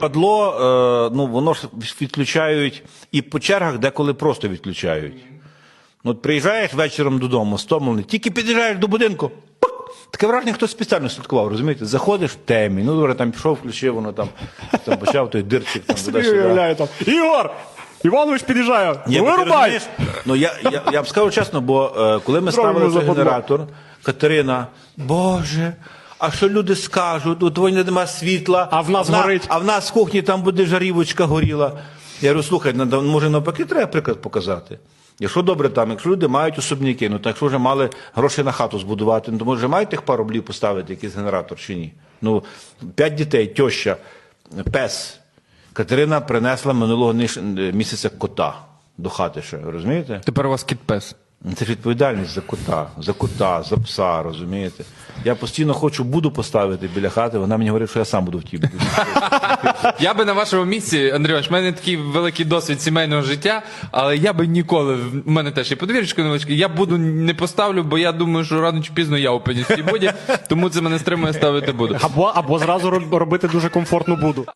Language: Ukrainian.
Падло, е, ну воно ж відключають і по чергах деколи просто відключають. Ну, от приїжджаєш вечором додому, стомлений, тільки під'їжджаєш до будинку. Таке враження, хтось спеціально слідкував, розумієте? Заходиш в темі, ну добре, там пішов, включив, воно там, там почав той дирчик там там. Ігор! Іванович під'їжджає. Ти Вирубай! Ну я, я, я б скажу чесно, бо е, коли ми Зробимо ставили цей генератор, Катерина, Боже, а що люди скажуть? У твоє нема світла, А в нас на- горить. А в нас в кухні там буде жарівочка горіла. Я говорю, слухай, може навпаки треба приклад показати. Якщо добре там, якщо люди мають особняки, ну так якщо вже мали гроші на хату збудувати, ну то може мають тих пару рублів поставити якийсь генератор чи ні? Ну, п'ять дітей, тьоща, пес. Катерина принесла минулого місяця кота до хати ще, розумієте? Тепер у вас кіт-пес. Це ж відповідальність за кота, за кота, за пса, розумієте? Я постійно хочу буду поставити біля хати, вона мені говорить, що я сам буду в тій. Я би на вашому місці, Андрійович, в мене такий великий досвід сімейного життя, але я би ніколи, в мене теж є подвір'ячко невеличке, я буду не поставлю, бо я думаю, що рано чи пізно я опинюсь в цій буді, тому це мене стримує ставити буду. Або, або зразу роб- робити дуже комфортну буду.